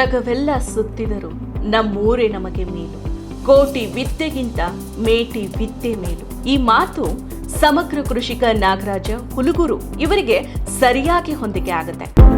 ಜಗವೆಲ್ಲ ಸುತ್ತಿದರು ನಮ್ಮೂರೇ ನಮಗೆ ಮೇಲು. ಕೋಟಿ ವಿದ್ಯೆಗಿಂತ ಮೇಟಿ ವಿದ್ಯೆ ಮೇಲು. ಈ ಮಾತು ಸಮಗ್ರ ಕೃಷಿಕ ನಾಗರಾಜ ಹುಲುಗುರು ಇವರಿಗೆ ಸರಿಯಾಗಿ ಹೊಂದಿಕೆ ಆಗುತ್ತೆ.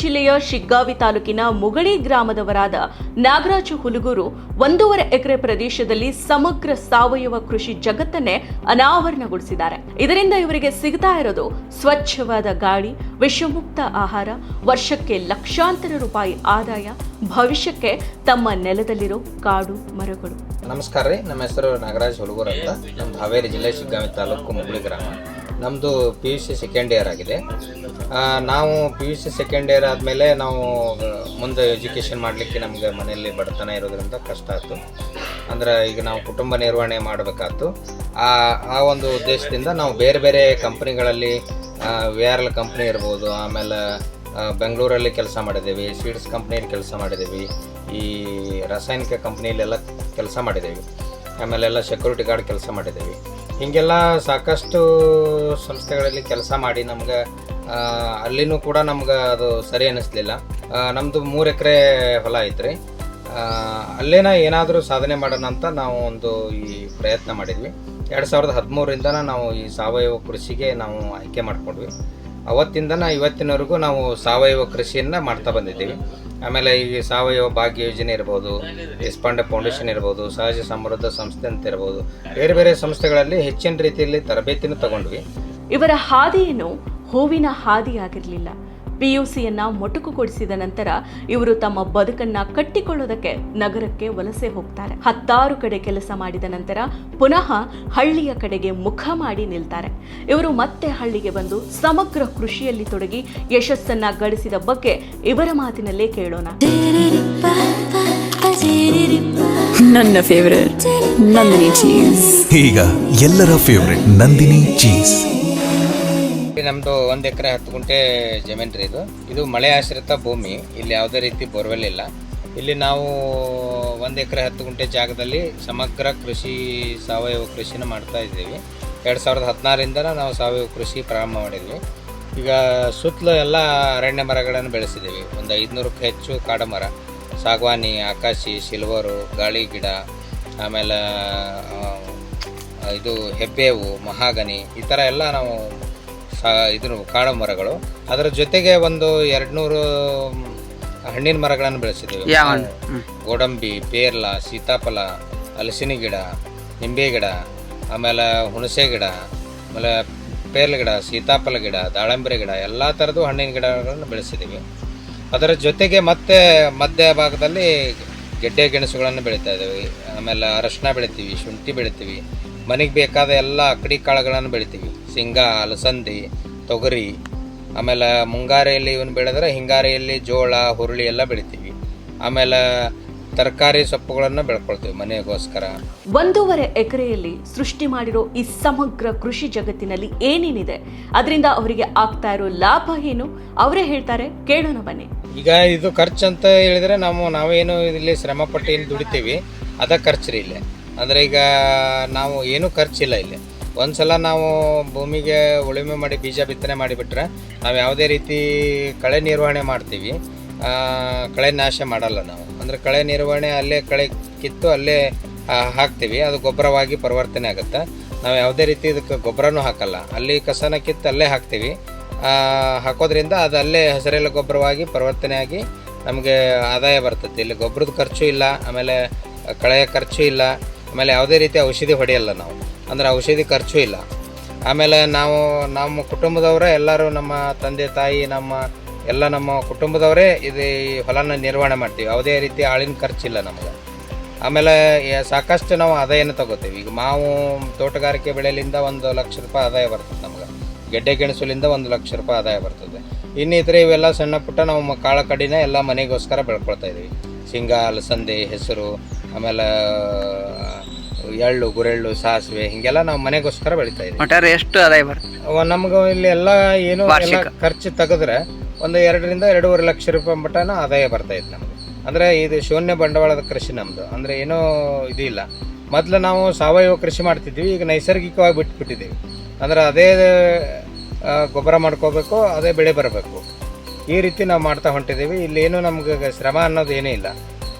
ಜಿಲ್ಲೆಯ ಶಿಗ್ಗಾವಿ ತಾಲೂಕಿನ ಮುಗಳಿ ಗ್ರಾಮದವರಾದ ನಾಗರಾಜು ಹುಲುಗೂರು ಒಂದೂವರೆ ಎಕರೆ ಪ್ರದೇಶದಲ್ಲಿ ಸಮಗ್ರ ಸಾವಯವ ಕೃಷಿ ಜಗತ್ತನ್ನೇ ಅನಾವರಣಗೊಳಿಸಿದ್ದಾರೆ. ಇದರಿಂದ ಇವರಿಗೆ ಸಿಗ್ತಾ ಇರೋದು ಸ್ವಚ್ಛವಾದ ಗಾಳಿ, ವಿಷಮುಕ್ತ ಆಹಾರ, ವರ್ಷಕ್ಕೆ ಲಕ್ಷಾಂತರ ರೂಪಾಯಿ ಆದಾಯ, ಭವಿಷ್ಯಕ್ಕೆ ತಮ್ಮ ನೆಲದಲ್ಲಿರೋ ಕಾಡು ಮರಗಳು. ನಮಸ್ಕಾರ ರೀ, ನಮ್ಮ ಹೆಸರು ನಾಗರಾಜ್ ಹುಲುಗೂರು ಅಂತ. ನಮ್ದು ಹಾವೇರಿ ಜಿಲ್ಲೆ ಶಿಗ್ಗಾವಿ ತಾಲೂಕು ಮುಗುಳಿ ಗ್ರಾಮ. ನಮ್ಮದು P U C second year ಆಗಿದೆ. ನಾವು P U C second year ಆದಮೇಲೆ ನಾವು ಮುಂದೆ ಎಜುಕೇಷನ್ ಮಾಡಲಿಕ್ಕೆ ನಮಗೆ ಮನೆಯಲ್ಲಿ ಬಡತನ ಇರೋದ್ರಿಂದ ಕಷ್ಟ ಆಯಿತು. ಅಂದ್ರೆ ಈಗ ನಾವು ಕುಟುಂಬ ನಿರ್ವಹಣೆ ಮಾಡಬೇಕಾಯ್ತು. ಆ ಆ ಒಂದು ಉದ್ದೇಶದಿಂದ ನಾವು ಬೇರೆ ಬೇರೆ ಕಂಪ್ನಿಗಳಲ್ಲಿ ವಿ ಆರ್ ಎಲ್ ಕಂಪ್ನಿ ಇರ್ಬೋದು, ಆಮೇಲೆ ಬೆಂಗಳೂರಲ್ಲಿ ಕೆಲಸ ಮಾಡಿದ್ದೀವಿ ಸೀಡ್ಸ್ ಕಂಪ್ನಿಯಲ್ಲಿ ಕೆಲಸ ಮಾಡಿದ್ದೀವಿ, ಈ ರಾಸಾಯನಿಕ ಕಂಪ್ನಿಯಲ್ಲೆಲ್ಲ ಕೆಲಸ ಮಾಡಿದ್ದೀವಿ, ಆಮೇಲೆ ಎಲ್ಲ ಸೆಕ್ಯೂರಿಟಿ ಗಾರ್ಡ್ ಕೆಲಸ ಮಾಡಿದ್ದೀವಿ. ಹೀಗೆಲ್ಲ ಸಾಕಷ್ಟು ಸಂಸ್ಥೆಗಳಲ್ಲಿ ಕೆಲಸ ಮಾಡಿ ನಮ್ಗೆ ಅಲ್ಲಿನೂ ಕೂಡ ನಮ್ಗೆ ಅದು ಸರಿ ಅನ್ನಿಸ್ಲಿಲ್ಲ. ನಮ್ಮದು ಮೂರು ಎಕರೆ ಹೊಲ ಐತ್ರಿ. ಅಲ್ಲೇನ ಏನಾದರೂ ಸಾಧನೆ ಮಾಡೋಣ ಅಂತ ನಾವು ಒಂದು ಈ ಪ್ರಯತ್ನ ಮಾಡಿದ್ವಿ. ಎರಡು ಸಾವಿರದ ಹದಿಮೂರರಿಂದ ನಾವು ಈ ಸಾವಯವ ಕೃಷಿಗೆ ನಾವು ಆಯ್ಕೆ ಮಾಡ್ಕೊಂಡ್ವಿ. ಅವತ್ತಿಂದನ ಇವತ್ತಿನವರೆಗೂ ನಾವು ಸಾವಯವ ಕೃಷಿಯನ್ನ ಮಾಡ್ತಾ ಬಂದಿದ್ದೀವಿ. ಆಮೇಲೆ ಈ ಸಾವಯವ ಭಾಗ್ಯ ಯೋಜನೆ ಇರ್ಬೋದು ದೇಶಪಾಂಡೆ ಫೌಂಡೇಶನ್ ಇರ್ಬೋದು, ಸಹಜ ಸಮೃದ್ಧ ಸಂಸ್ಥೆ ಅಂತ ಇರ್ಬೋದು, ಬೇರೆ ಬೇರೆ ಸಂಸ್ಥೆಗಳಲ್ಲಿ ಹೆಚ್ಚಿನ ರೀತಿಯಲ್ಲಿ ತರಬೇತಿನೂ ತಗೊಂಡ್ವಿ. ಇವರ ಹಾದಿಯನ್ನು ಹೂವಿನ ಹಾದಿಯಾಗಿರಲಿಲ್ಲ ಪಿಯುಸಿಯನ್ನ ಮೊಟಕುಗೊಳಿಸಿದ ನಂತರ ಇವರು ತಮ್ಮ ಬದುಕನ್ನ ಕಟ್ಟಿಕೊಳ್ಳೋದಕ್ಕೆ ನಗರಕ್ಕೆ ವಲಸೆ ಹೋಗ್ತಾರೆ. ಹತ್ತಾರು ಕಡೆ ಕೆಲಸ ಮಾಡಿದ ನಂತರ ಪುನಃ ಹಳ್ಳಿಯ ಕಡೆಗೆ ಮುಖ ಮಾಡಿ ನಿಲ್ತಾರೆ. ಇವರು ಮತ್ತೆ ಹಳ್ಳಿಗೆ ಬಂದು ಸಮಗ್ರ ಕೃಷಿಯಲ್ಲಿ ತೊಡಗಿ ಯಶಸ್ಸನ್ನ ಗಳಿಸಿದ ಬಗ್ಗೆ ಇವರ ಮಾತಿನಲ್ಲೇ ಕೇಳೋಣ. ನನ್ನ ಫೇವರೇಟ್ ನಂದಿನಿ ಚೀಸ್ ಈಗ ಎಲ್ಲರ ಫೇವ್ರೆಟ್ ನಂದಿನಿ ಚೀಸ್ ನಮ್ಮದು ಒಂದು ಎಕರೆ ಹತ್ತು ಗುಂಟೆ ಜಮೀನ್ ರೀ ಇದು. ಇದು ಮಳೆ ಆಶ್ರಿತ ಭೂಮಿ. ಇಲ್ಲಿ ಯಾವುದೇ ರೀತಿ ಬೋರ್ವೆಲ್ ಇಲ್ಲ. ಇಲ್ಲಿ ನಾವು ಒಂದು ಎಕರೆ ಹತ್ತು ಗುಂಟೆ ಜಾಗದಲ್ಲಿ ಸಮಗ್ರ ಕೃಷಿ, ಸಾವಯವ ಕೃಷಿನ ಮಾಡ್ತಾ ಇದ್ದೀವಿ. ಎರಡು ಸಾವಿರದ ಹದಿನಾರರಿಂದ ನಾವು ಸಾವಯವ ಕೃಷಿ ಪ್ರಾರಂಭ ಮಾಡಿದ್ವಿ. ಈಗ ಸುತ್ತಲೂ ಎಲ್ಲ ಅರಣ್ಯ ಮರಗಳನ್ನು ಬೆಳೆಸಿದ್ದೀವಿ. ಒಂದು ಐದುನೂರಕ್ಕೂ ಹೆಚ್ಚು ಕಾಡು ಮರ. ಸಾಗವಾನಿ, ಆಕಾಶಿ, ಸಿಲ್ವರು, ಗಾಳಿ ಗಿಡ, ಆಮೇಲೆ ಇದು ಹೆಬ್ಬೇವು, ಮಹಾಗನಿ ಈ ಥರ ಎಲ್ಲ ನಾವು ಇದು ಕಾಡು ಮರಗಳು ಅದರ ಜೊತೆಗೆ ಒಂದು ಎರಡು ನೂರು ಹಣ್ಣಿನ ಮರಗಳನ್ನು ಬೆಳೆಸಿದ್ದೀವಿ ಗೋಡಂಬಿ ಪೇರ್ಲ ಸೀತಾಫಲ ಹಲಸಿನ ಗಿಡ ನಿಂಬೆ ಗಿಡ ಆಮೇಲೆ ಹುಣಸೆ ಗಿಡ ಆಮೇಲೆ ಪೇರ್ಲ ಗಿಡ ಸೀತಾಫಲ ಗಿಡ ದಾಳಂಬರಿ ಗಿಡ ಎಲ್ಲ ಥರದ್ದು ಹಣ್ಣಿನ ಗಿಡಗಳನ್ನು ಬೆಳೆಸಿದ್ದೀವಿ ಅದರ ಜೊತೆಗೆ ಮತ್ತೆ ಮಧ್ಯ ಭಾಗದಲ್ಲಿ ಗೆಡ್ಡೆ ಗೆಣಸುಗಳನ್ನು ಬೆಳೀತಾ ಇದ್ದೀವಿ. ಆಮೇಲೆ ಅರಶಿನ ಬೆಳಿತೀವಿ ಶುಂಠಿ ಬೆಳಿತೀವಿ. ಮನೆಗೆ ಬೇಕಾದ ಎಲ್ಲ ಅಕ್ಕಡಿ ಕಾಳುಗಳನ್ನು ಬೆಳಿತೀವಿ. ಶೇಂಗಾ ಅಲಸಂದಿ ತೊಗರಿ ಆಮೇಲೆ ಮುಂಗಾರಿಯಲ್ಲಿ ಇವನು ಬೆಳೆದ್ರೆ ಹಿಂಗಾರಿಯಲ್ಲಿ ಜೋಳ ಹುರುಳಿ ಎಲ್ಲ ಬೆಳಿತೀವಿ. ಆಮೇಲೆ ತರಕಾರಿ ಸೊಪ್ಪುಗಳನ್ನು ಬೆಳ್ಕೊಳ್ತೀವಿ ಮನೆಗೋಸ್ಕರ. ಒಂದೂವರೆ ಎಕರೆಯಲ್ಲಿ ಸೃಷ್ಟಿ ಮಾಡಿರೋ ಈ ಸಮಗ್ರ ಕೃಷಿ ಜಗತ್ತಿನಲ್ಲಿ ಏನೇನಿದೆ? ಅದರಿಂದ ಅವರಿಗೆ ಆಗ್ತಾ ಇರೋ ಲಾಭ ಏನು? ಅವರೇ ಹೇಳ್ತಾರೆ ಕೇಳೋಣ ಬನ್ನಿ. ಈಗ ಇದು ಖರ್ಚು ಅಂತ ಹೇಳಿದ್ರೆ ನಾವು ನಾವೇನು ಇಲ್ಲಿ ಶ್ರಮ ಪಟ್ಟು ಏನು ದುಡಿತೀವಿ ಅದ ಖರ್ಚು ರೀ ಇಲ್ಲಿ. ಅಂದರೆ ಈಗ ನಾವು ಏನೂ ಖರ್ಚಿಲ್ಲ ಇಲ್ಲಿ. ಒಂದ್ಸಲ ನಾವು ಭೂಮಿಗೆ ಉಳುಮೆ ಮಾಡಿ ಬೀಜ ಬಿತ್ತನೆ ಮಾಡಿಬಿಟ್ರೆ ನಾವು ಯಾವುದೇ ರೀತಿ ಕಳೆ ನಿರ್ವಹಣೆ ಮಾಡ್ತೀವಿ. ಕಳೆ ನಾಶ ಮಾಡಲ್ಲ ನಾವು. ಅಂದರೆ ಕಳೆ ನಿರ್ವಹಣೆ ಅಲ್ಲೇ ಕಳೆ ಕಿತ್ತು ಅಲ್ಲೇ ಹಾಕ್ತೀವಿ. ಅದು ಗೊಬ್ಬರವಾಗಿ ಪರಿವರ್ತನೆ ಆಗುತ್ತೆ. ನಾವು ಯಾವುದೇ ರೀತಿ ಇದಕ್ಕೆ ಗೊಬ್ಬರನೂ ಹಾಕಲ್ಲ. ಅಲ್ಲಿ ಕಸನ ಕಿತ್ತು ಅಲ್ಲೇ ಹಾಕ್ತೀವಿ. ಹಾಕೋದ್ರಿಂದ ಅದು ಅಲ್ಲೇ ಹೆಸರೆಲ್ಲ ಗೊಬ್ಬರವಾಗಿ ಪರಿವರ್ತನೆಯಾಗಿ ನಮಗೆ ಆದಾಯ ಬರ್ತೈತಿ ಇಲ್ಲಿ ಗೊಬ್ಬರದ ಖರ್ಚು ಇಲ್ಲ, ಆಮೇಲೆ ಕಳೆಯ ಖರ್ಚು ಇಲ್ಲ, ಆಮೇಲೆ ಯಾವುದೇ ರೀತಿ ಔಷಧಿ ಹೊಡೆಯಲ್ಲ ನಾವು. ಅಂದರೆ ಔಷಧಿ ಖರ್ಚು ಇಲ್ಲ. ಆಮೇಲೆ ನಾವು ನಮ್ಮ ಕುಟುಂಬದವರೇ ಎಲ್ಲರೂ ನಮ್ಮ ತಂದೆ, ತಾಯಿ, ನಮ್ಮ ಎಲ್ಲ ನಮ್ಮ ಕುಟುಂಬದವರೇ ಇದು ಈ ಹೊಲನ ನಿರ್ವಹಣೆ ಮಾಡ್ತೀವಿ. ಯಾವುದೇ ರೀತಿ ಆಳಿನ ಖರ್ಚಿಲ್ಲ ನಮಗೆ. ಆಮೇಲೆ ಸಾಕಷ್ಟು ನಾವು ಆದಾಯನ ತಗೋತೀವಿ. ಈಗ ಮಾವು ತೋಟಗಾರಿಕೆ ಬೆಳೆಯಲಿಂದ ಒಂದು ಲಕ್ಷ ರೂಪಾಯಿ ಆದಾಯ ಬರ್ತದೆ ನಮ್ಗೆ. ಗೆಡ್ಡೆ ಗೆಣಸುಲಿಂದ ಒಂದು ಲಕ್ಷ ರೂಪಾಯಿ ಆದಾಯ ಬರ್ತದೆ. ಇನ್ನಿತರೆ ಇವೆಲ್ಲ ಸಣ್ಣ ಪುಟ್ಟ ನಾವು ಕಾಳು ಕಡಿನ ಎಲ್ಲ ಮನೆಗೋಸ್ಕರ ಬೆಳ್ಕೊಳ್ತಾ ಇದ್ದೀವಿ ಶೇಂಗಾ ಅಲಸಂದೆ ಹೆಸರು, ಆಮೇಲೆ ಎಳ್ಳು ಗುರೆಳ್ಳು ಸಾಸಿವೆ ಹಿಂಗೆಲ್ಲ ನಾವು ಮನೆಗೋಸ್ಕರ ಬೆಳಿತಾ ಇದ್ದೀವಿ ಒಟ್ಟಾರೆ ಎಷ್ಟು ಆದಾಯ ಬರುತ್ತೆ? ಅವ ನಮ್ಗೆ ಇಲ್ಲಿ ಎಲ್ಲ ಏನು ಎಲ್ಲ ವಾರ್ಷಿಕ. ಖರ್ಚು ತೆಗೆದ್ರೆ ಒಂದು ಎರಡರಿಂದ ಎರಡೂವರೆ ಲಕ್ಷ ರೂಪಾಯಿ ಮಟನ ಆದಾಯ ಬರ್ತಾ ಇತ್ತು ನಮಗೆ. ಅಂದ್ರೆ ಇದು ಶೂನ್ಯ ಬಂಡವಾಳದ ಕೃಷಿ ನಮ್ದು. ಅಂದ್ರೆ ಏನೋ ಇದು ಇಲ್ಲ. ಮೊದ್ಲು ನಾವು ಸಾವಯವ ಕೃಷಿ ಮಾಡ್ತಿದ್ವಿ ಈಗ ನೈಸರ್ಗಿಕವಾಗಿ ಬಿಟ್ಬಿಟ್ಟಿದ್ದೀವಿ. ಅಂದ್ರೆ ಅದೇ ಆ, ಗೊಬ್ಬರ ಮಾಡ್ಕೋಬೇಕು ಅದೇ ಬೆಳೆ ಬರಬೇಕು. ಈ ರೀತಿ ನಾವು ಮಾಡ್ತಾ ಹೊಂಟಿದ್ದೀವಿ. ಏನು ನಮ್ಗೆ ಶ್ರಮ ಅನ್ನೋದು ಏನೂ ಇಲ್ಲ.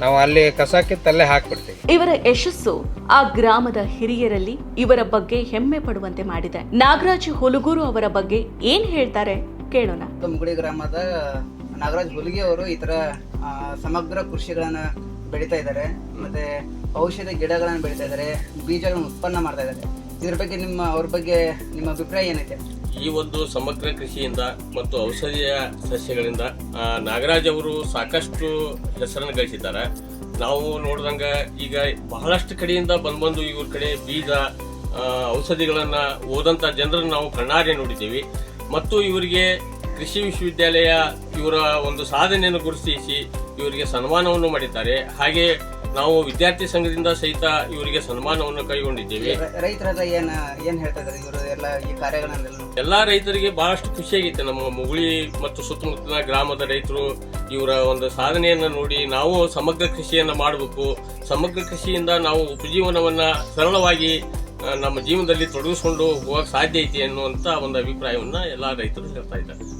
ನಾವು ಅಲ್ಲಿ ಕಸ ತಲೆ ಹಾಕ್ಬಿಡ್ತೀವಿ. ಇವರ ಯಶಸ್ಸು ಆ ಗ್ರಾಮದ ಹಿರಿಯರಲ್ಲಿ ಇವರ ಬಗ್ಗೆ ಹೆಮ್ಮೆ ಪಡುವಂತೆ ಮಾಡಿದೆ. ನಾಗರಾಜ್ ಹುಲಗೂರು ಅವರ ಬಗ್ಗೆ ಏನ್ ಹೇಳ್ತಾರೆ ಕೇಳೋಣ. ತುಮಗುಡಿ ಗ್ರಾಮದ ನಾಗರಾಜ್ ಹುಲಿಗೆ ಅವರು ಈ ತರ ಆ, ಸಮಗ್ರ ಕೃಷಿಗಳನ್ನ ಬೆಳಿತಾ ಇದ್ದಾರೆ. ಮತ್ತೆ ಔಷಧಿ ಗಿಡಗಳನ್ನ ಬೆಳಿತಾ ಇದ್ದಾರೆ. ಬೀಜಗಳನ್ನ ಉತ್ಪನ್ನ ಮಾಡ್ತಾ ಇದ್ದಾರೆ. ಇದ್ರ ಬಗ್ಗೆ ನಿಮ್ಮ ಅವ್ರ ಬಗ್ಗೆ ನಿಮ್ಮ ಅಭಿಪ್ರಾಯ ಏನೈತೆ? ಈ ಒಂದು ಸಮಗ್ರ ಕೃಷಿಯಿಂದ ಮತ್ತು ಔಷಧೀಯ ಸಸ್ಯಗಳಿಂದ ನಾಗರಾಜ್ ಅವರು ಸಾಕಷ್ಟು ಹೆಸರನ್ನು ಗಳಿಸಿದ್ದಾರೆ. ನಾವು ನೋಡಿದಂಗ ಈಗ ಬಹಳಷ್ಟು ಕಡೆಯಿಂದ ಬಂದ್ ಬಂದು ಇವ್ರ ಕಡೆ ಬೀಜ ಔಷಧಿಗಳನ್ನ ಓದಂತ ಜನರನ್ನು ನಾವು ಕಣ್ಣಾರೆ ನೋಡಿದ್ದೀವಿ. ಮತ್ತು ಇವರಿಗೆ ಕೃಷಿ ವಿಶ್ವವಿದ್ಯಾಲಯ ಇವರ ಒಂದು ಸಾಧನೆಯನ್ನು ಗುರುತಿಸಿ ಇವರಿಗೆ ಸನ್ಮಾನವನ್ನು ಮಾಡಿದ್ದಾರೆ. ಹಾಗೆ ನಾವು ವಿದ್ಯಾರ್ಥಿ ಸಂಘದಿಂದ ಸಹಿತ ಇವರಿಗೆ ಸನ್ಮಾನವನ್ನು ಕೈಗೊಂಡಿದ್ದೇವೆ. ರೈತರೆಲ್ಲ ಏನ್ ಏನ್ ಹೇಳ್ತಾ ಇದ್ದಾರೆ ಇವರು ಎಲ್ಲ ಈ ಕಾರ್ಯಗಳನ್ನೆಲ್ಲ? ಎಲ್ಲಾ ರೈತರಿಗೆ ಬಹಳಷ್ಟು ಖುಷಿಯಾಗಿತ್ತು ನಮ್ಮ ಮುಗುಳಿ ಮತ್ತು ಸುತ್ತಮುತ್ತಲಿನ ಗ್ರಾಮದ ರೈತರು ಇವರ ಒಂದು ಸಾಧನೆಯನ್ನ ನೋಡಿ ನಾವು ಸಮಗ್ರ ಕೃಷಿಯನ್ನ ಮಾಡಬೇಕು. ಸಮಗ್ರ ಕೃಷಿಯಿಂದ ನಾವು ಉಪಜೀವನವನ್ನ ಸರಳವಾಗಿ ನಮ್ಮ ಜೀವನದಲ್ಲಿ ತೊಡಗಿಸಿಕೊಂಡು ಹೋಗಕ್ಕೆ ಸಾಧ್ಯ ಐತಿ ಅನ್ನುವಂತ ಒಂದು ಅಭಿಪ್ರಾಯವನ್ನ ಎಲ್ಲಾ ರೈತರು ಹೇಳ್ತಾ ಇದ್ದಾರೆ.